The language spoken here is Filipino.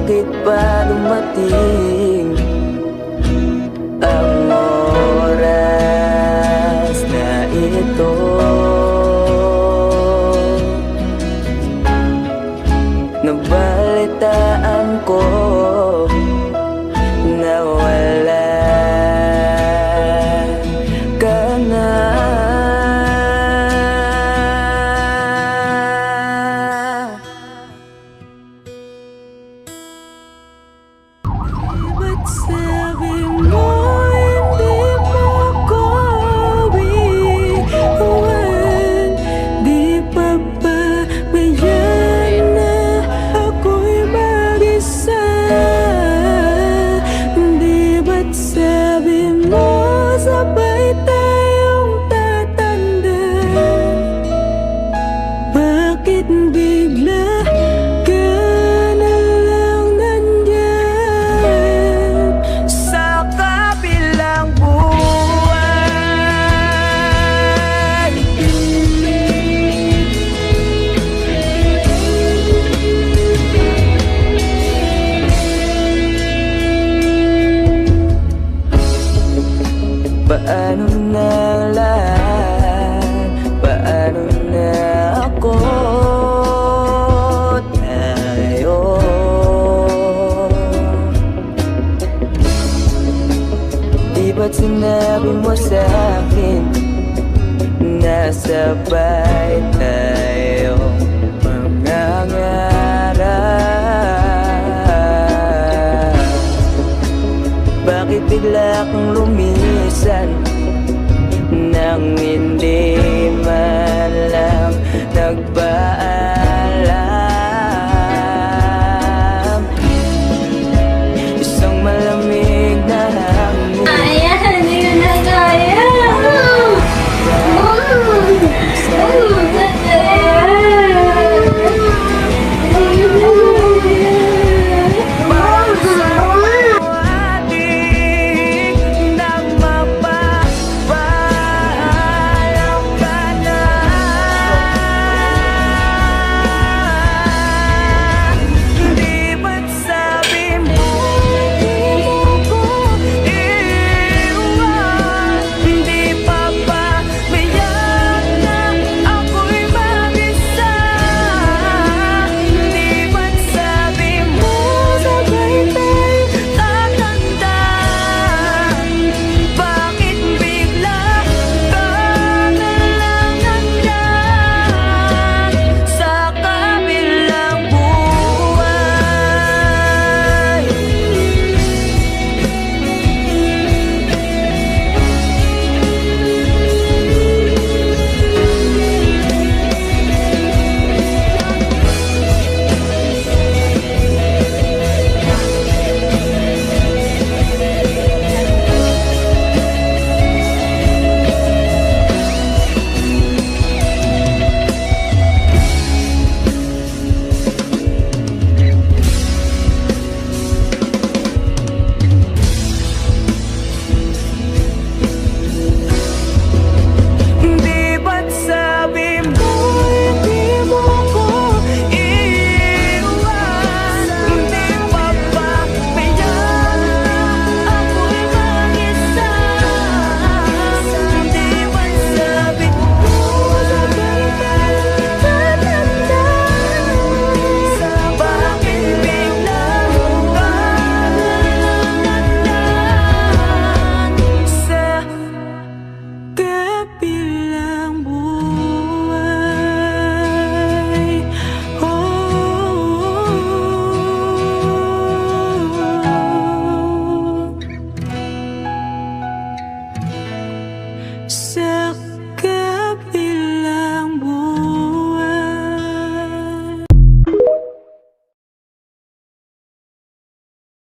Bakit ba dumating Ang oras na ito? Nabalitaan ko Ba't ba't sinabi mo sa akin Nasabay tayo Mangangarap bakit bigla kang lumisan? Nang hindi man lang nagbago